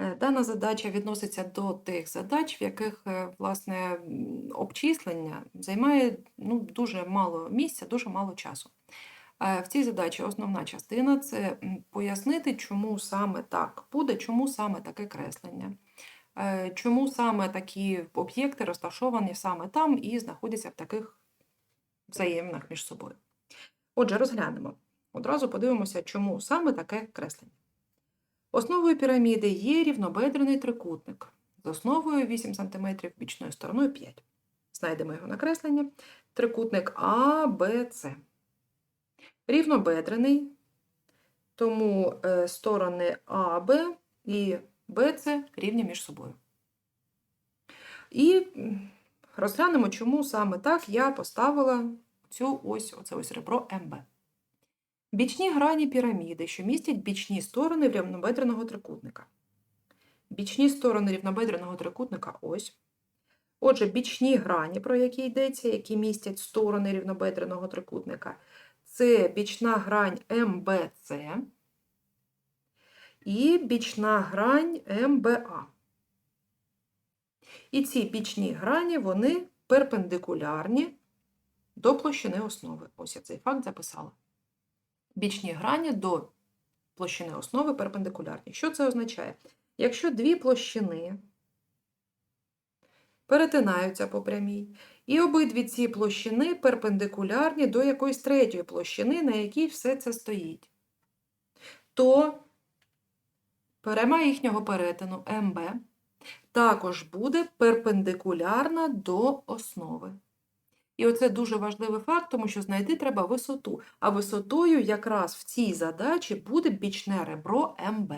Е, Дана задача відноситься до тих задач, в яких е, власне обчислення займає ну, дуже мало місця, дуже мало часу. Е, В цій задачі основна частина це пояснити, чому саме так буде, чому саме таке креслення, чому саме такі об'єкти розташовані саме там і знаходяться в таких взаєминах між собою. Отже, розглянемо. Одразу подивимося, чому саме таке креслення. Основою піраміди є рівнобедрений трикутник з основою 8 см, бічною стороною 5 Знайдемо його накреслення. Трикутник А, Б, С. Рівнобедрений, тому е, сторони АБ і БЦ рівні між собою. І розглянемо, чому саме так я поставила цю ось, оце ось ребро МБ. Бічні грані піраміди, що містять бічні сторони рівнобедреного трикутника. Бічні сторони рівнобедреного трикутника ось. Отже, бічні грані, про які йдеться, які містять сторони рівнобедреного трикутника, це бічна грань МБЦ і бічна грань МБА. І ці бічні грані, вони перпендикулярні до площини основи. Ось я цей факт записала. Бічні грані до площини основи перпендикулярні. Що це означає? Якщо дві площини перетинаються по прямій, і обидві ці площини перпендикулярні до якоїсь третьої площини, на якій все це стоїть, то пряма їхнього перетину МБ також буде перпендикулярна до основи. І оце дуже важливий факт, тому що знайти треба висоту. А висотою якраз в цій задачі буде бічне ребро МБ.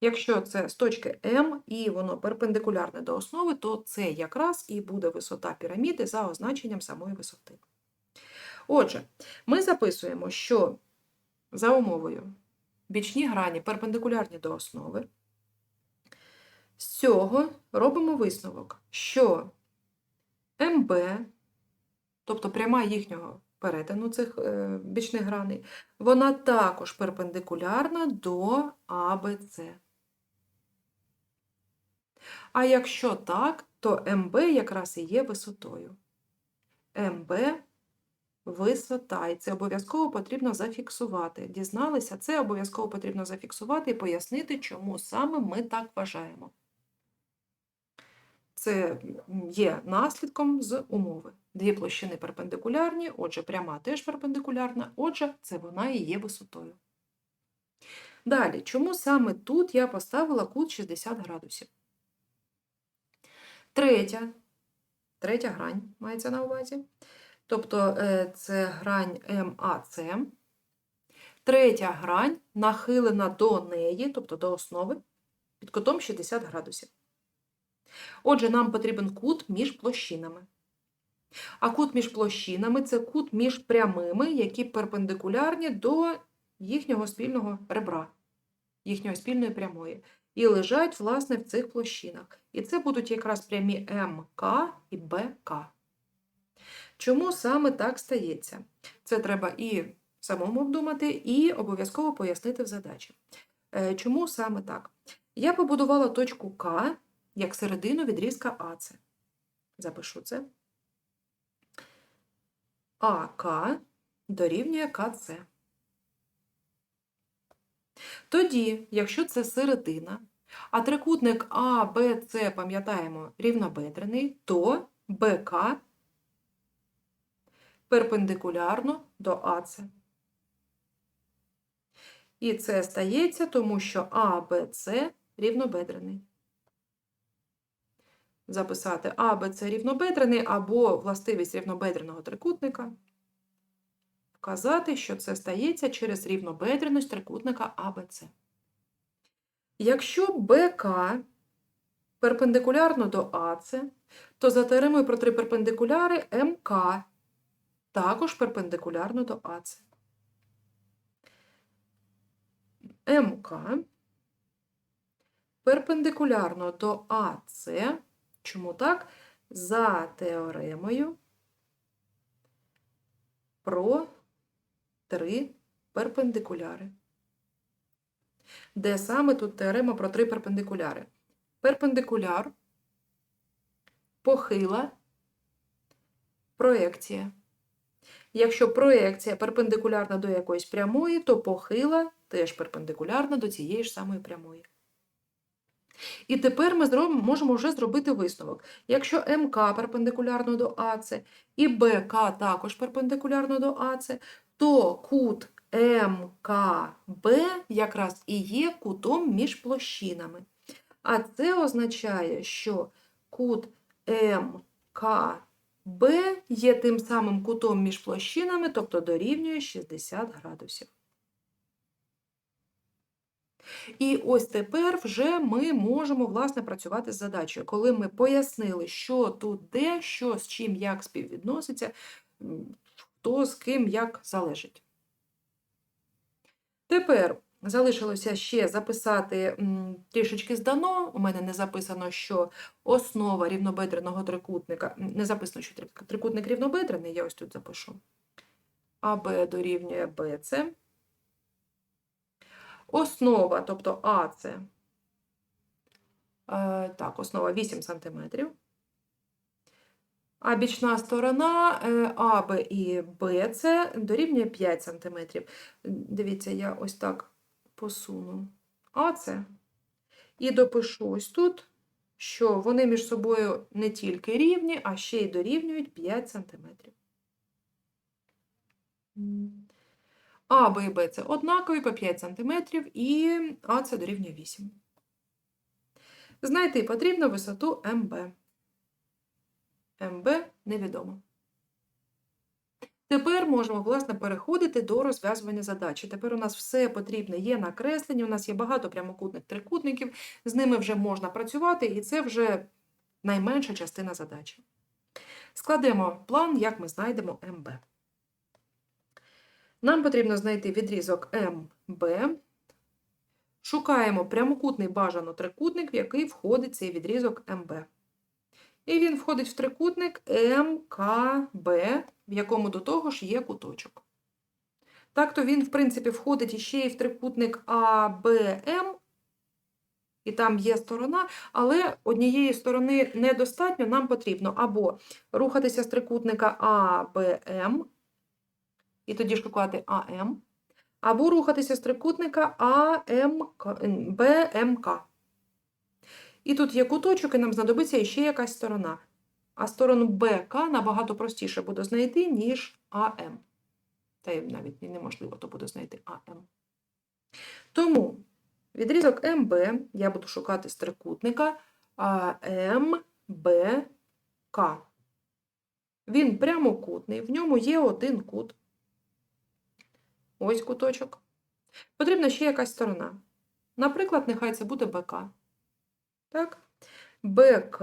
Якщо це з точки М і воно перпендикулярне до основи, то це якраз і буде висота піраміди за означенням самої висоти. Отже, ми записуємо, що за умовою бічні грані перпендикулярні до основи. З цього робимо висновок, що МБ, тобто пряма їхнього перетину цих е, бічних граней, вона також перпендикулярна до АБЦ. А якщо так, то МБ якраз і є висотою. МБ висота, і це обов'язково потрібно зафіксувати. Дізналися, це обов'язково потрібно зафіксувати і пояснити, чому саме ми так вважаємо. Це є наслідком з умови. Дві площини перпендикулярні, отже, пряма теж перпендикулярна, отже, це вона і є висотою. Далі, чому саме тут я поставила кут 60 градусів? Третя, третя грань мається на увазі. Тобто е, це грань МАЦ. Третя грань нахилена до неї, тобто до основи, під кутом 60 градусів. Отже, нам потрібен кут між площинами. А кут між площинами це кут між прямими, які перпендикулярні до їхнього спільного ребра, їхньої спільної прямої. І лежать, власне, в цих площинах. І це будуть якраз прямі МК і БК. Чому саме так стається? Це треба і самому обдумати, і обов'язково пояснити в задачі. Е, Чому саме так? Я побудувала точку К як середину відрізка АЦ. Запишу це. АК дорівнює КЦ. Тоді, якщо це середина, а трикутник А, Б, С, пам'ятаємо, рівнобедрений, то БК перпендикулярно до АЦ. І це стається, тому що А, Б, рівнобедрений. Записати А, Б, С рівнобедрений або властивість рівнобедреного трикутника. Вказати, що це стається через рівнобедреність трикутника АБЦ. Якщо БК перпендикулярно до АЦ, то за теоремою про три перпендикуляри МК також перпендикулярно до АЦ. МК перпендикулярно до АЦ. Чому так? За теоремою про три перпендикуляри. Де саме тут теорема про три перпендикуляри? Перпендикуляр, похила, проекція. Якщо проекція перпендикулярна до якоїсь прямої, то похила теж перпендикулярна до цієї ж самої прямої. І тепер ми зробимо, можемо вже зробити висновок. Якщо МК перпендикулярно до АЦ і БК також перпендикулярно до АЦ, то кут МКБ якраз і є кутом між площинами. А це означає, що кут МКБ є тим самим кутом між площинами, тобто дорівнює 60 градусів. І ось тепер вже ми можемо власне працювати з задачею, коли ми пояснили, що тут де, що з чим як співвідноситься, хто з ким як залежить. Тепер залишилося ще записати трішечки здано. У мене не записано, що основа рівнобедреного трикутника, не записано, що трикутник рівнобедрений, я ось тут запишу. АБ дорівнює БЦ. Основа, тобто А це е, так, основа 8 см. А бічна сторона е, АБ і БЦ дорівнює 5 см. Дивіться, я ось так посуну АЦ і допишу ось тут, що вони між собою не тільки рівні, а ще й дорівнюють 5 см. А, Б і Б це однакові по 5 см і А це дорівнює 8. Знайти потрібно висоту МБ. МБ невідомо. Тепер можемо, власне, переходити до розв'язування задачі. Тепер у нас все потрібне є накреслені, у нас є багато прямокутних трикутників, з ними вже можна працювати, і це вже найменша частина задачі. Складемо план, як ми знайдемо МБ. Нам потрібно знайти відрізок МБ. Шукаємо прямокутний бажано трикутник, в який входить цей відрізок МБ. І він входить в трикутник МКБ, в якому до того ж є куточок. Так то він, в принципі, входить іще і в трикутник АБМ, і там є сторона, але однієї сторони недостатньо, нам потрібно або рухатися з трикутника АБМ, і тоді шукати АМ, або рухатися з трикутника АМК, БМК. І тут є куточок, і нам знадобиться ще якась сторона. А сторону БК набагато простіше буде знайти, ніж АМ. Та й навіть неможливо то буде знайти АМ. Тому відрізок МБ я буду шукати з трикутника АМБК. Він прямокутний, в ньому є один кут. Ось куточок. Потрібна ще якась сторона. Наприклад, нехай це буде БК. Так? БК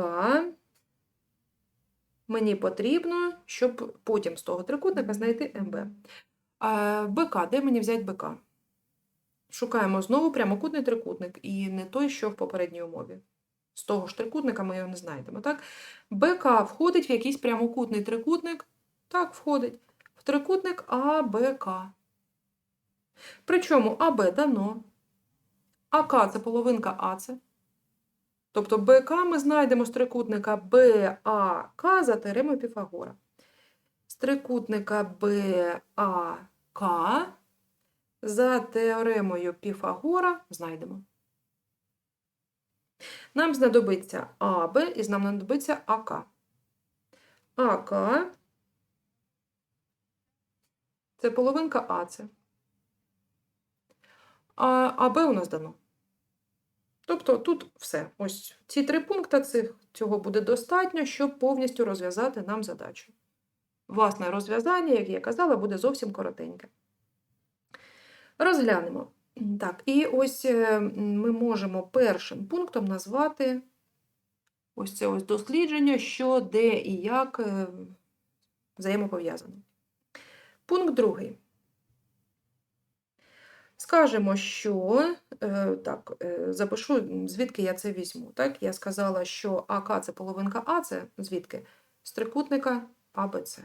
мені потрібно, щоб потім з того трикутника знайти МБ. А БК, де мені взяти БК? Шукаємо знову прямокутний трикутник, і не той, що в попередній умові. З того ж трикутника ми його не знайдемо. Так? БК входить в якийсь прямокутний трикутник. Так, входить. В трикутник АБК. Причому АБ дано. АК це половинка АЦ. Тобто БК ми знайдемо з трикутника БАК за теоремою Піфагора. З трикутника БАК за теоремою Піфагора знайдемо. Нам знадобиться АБ і нам знадобиться АК. АК це половинка АЦ. А АБ у нас дано. Тобто тут все. Ось ці три пункти цих, цього буде достатньо, щоб повністю розв'язати нам задачу. Власне, розв'язання, як я казала, буде зовсім коротеньке. Розглянемо. Так, і ось е, ми можемо першим пунктом назвати ось це ось дослідження, що, де і як е, взаємопов'язано. Пункт другий. Скажемо, що е, так, е, запишу, звідки я це візьму. Так? Я сказала, що АК це половинка А, це звідки? З трикутника АБЦ.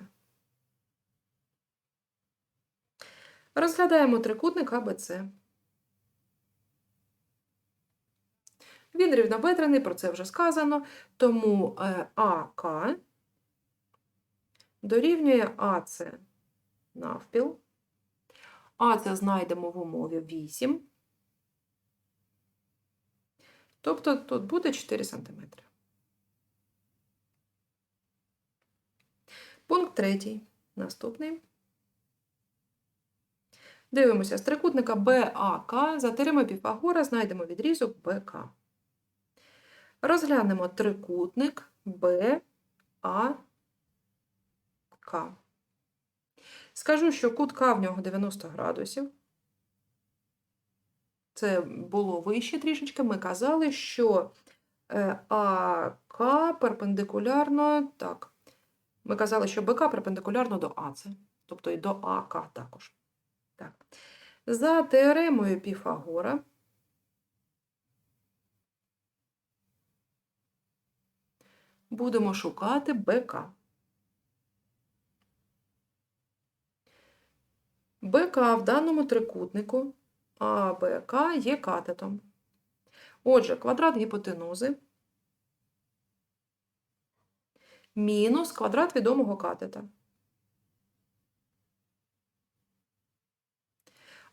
Розглядаємо трикутник АБЦ. Він рівнобедрений, про це вже сказано. Тому е, АК дорівнює АЦ навпіл. АЦ знайдемо в умові 8. Тобто тут буде 4 см. Пункт третій. Наступний. Дивимося з трикутника БАК. За теоремою Піфагора знайдемо відрізок БК. Розглянемо трикутник БАК. Скажу, що кут К в нього 90 градусів. Це було вище трішечки. Ми казали, що е, АК перпендикулярно. Так, ми казали, що БК перпендикулярно до АЦ, тобто і до АК також. Так. За теоремою Піфагора будемо шукати БК. БК в даному трикутнику АБК є катетом. Отже, квадрат гіпотенузи мінус квадрат відомого катета.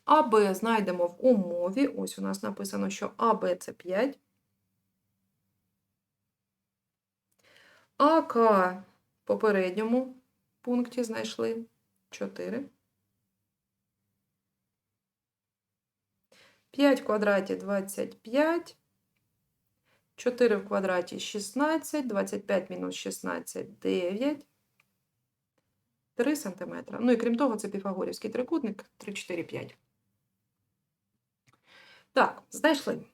АБ знайдемо в умові. Ось у нас написано, що АБ це 5. АК в попередньому пункті знайшли 4. 5 в квадраті 25. 4 в квадраті 16, 25 мінус 16 9. 3 см. Ну і крім того, це піфагорівський трикутник 3, 4, 5. Так, знайшли.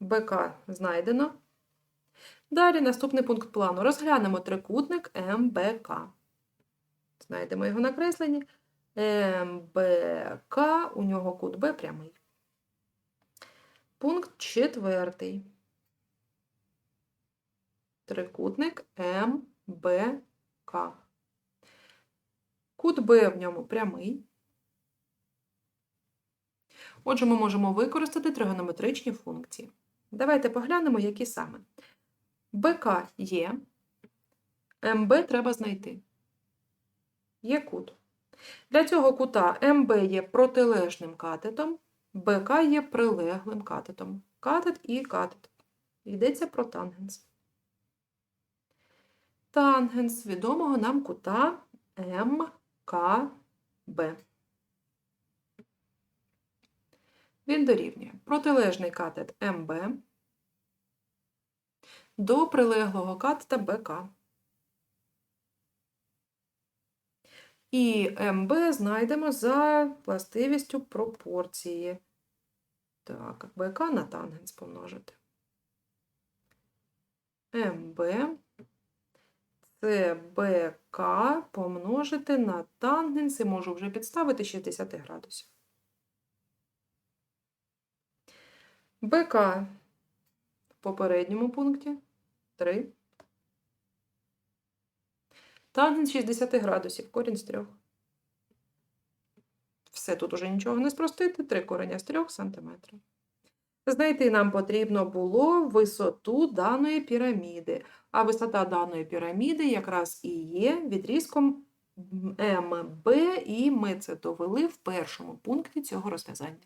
БК знайдено. Далі наступний пункт плану. Розглянемо трикутник МБК. Знайдемо його накреслені. МБК, у нього кут Б прямий. Четвертий. Трикутник МБК. Кут Б в ньому прямий. Отже, ми можемо використати тригонометричні функції. Давайте поглянемо, які саме. БК є, МБ треба знайти. Є кут. Для цього кута МБ є протилежним катетом, БК є прилеглим катетом. Катет і катет. Йдеться про тангенс. Тангенс відомого нам кута МКБ. Він дорівнює протилежний катет МБ до прилеглого катета БК. І МБ знайдемо за властивістю пропорції. Так, БК на тангенс помножити. МБ це БК помножити на тангенс і можу вже підставити 60 градусів. БК в попередньому пункті 3. Тангенс 60 градусів, корінь з 3. Все, тут уже нічого не спростити, 3 кореня з 3 см. Знайти нам потрібно було висоту даної піраміди. А висота даної піраміди якраз і є відрізком МБ, і ми це довели в першому пункті цього розв'язання.